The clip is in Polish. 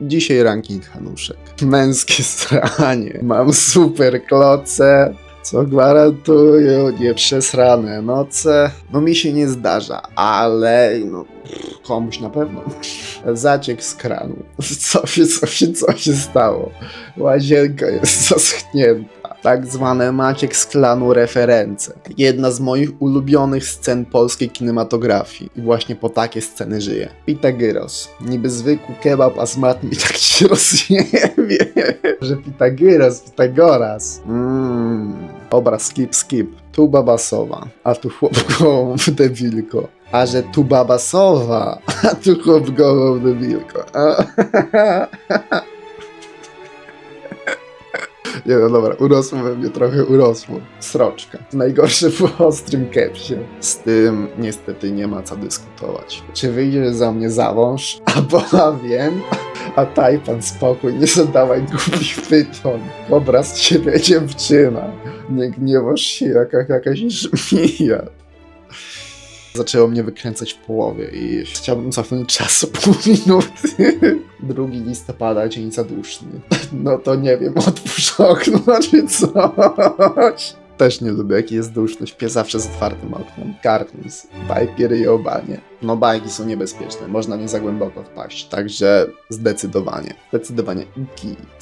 Dzisiaj ranking Hanuszek. Męskie sranie. Mam super kloce, co gwarantują nieprzesrane noce. No mi się nie zdarza, ale no, komuś na pewno. Zaciek z kranu. Co się, co się, co się stało? Łazienka jest zaschnięta. Tak zwane Maciek z klanu reference. Jedna z moich ulubionych scen polskiej kinematografii. I właśnie po takie sceny żyję. Pitagyros. Niby zwykły kebab, a smak mi tak się rozjebie, że Pitagyros, Pitagoras. Mmm. Obraz skip, skip. Tu babasowa, a tu chłop w debilko. A że tu babasowa, a tu chłop w debilko. Nie no dobra, urosło we mnie trochę, urosło. Sroczka. Najgorsze w ostrym kepsie. Z tym niestety nie ma co dyskutować. Czy wyjdziesz za mnie za mąż? A powiem, a tajpan spokój, nie zadawaj głupich pytań. Obraz z ciebie dziewczyna. Nie gniewasz się jak, jak jakaś żmija. Zaczęło mnie wykręcać w połowie i chciałbym cofnąć czas o pół minuty. 2 listopada, dzień zaduszny. No to nie wiem, otwórz okno czy coś. Też nie lubię, jak jest duszno, śpię zawsze z otwartym oknem. Kartnis, bajki i. No bajki są niebezpieczne, można nie za głęboko wpaść, także zdecydowanie, zdecydowanie git.